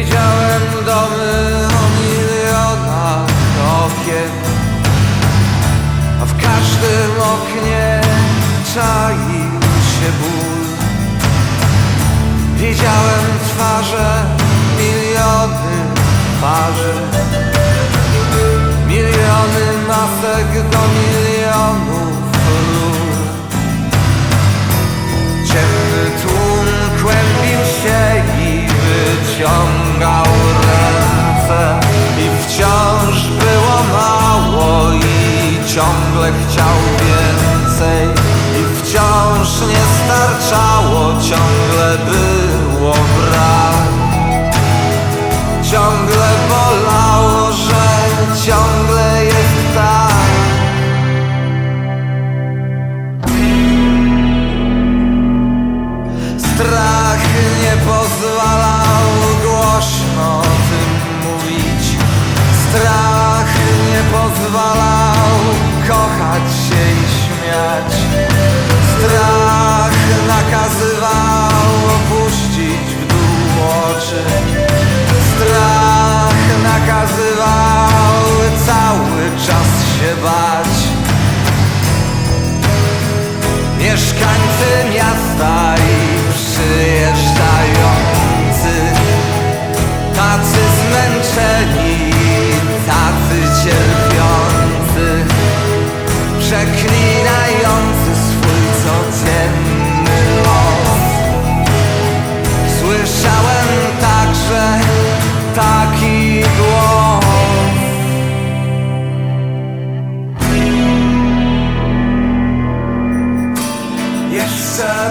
Widziałem domy o milionach okien. A w każdym oknie czaił się ból. Widziałem twarze miliony twarzy Miliony masek do milionów ciągle chciał więcej I wciąż nie starczało, ciągle było brak Strach nakazywał cały czas się bać. Mieszkańcy miasta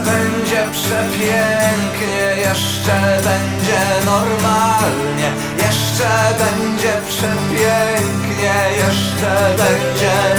będzie przepięknie, jeszcze będzie normalnie Jeszcze będzie przepięknie, jeszcze będzie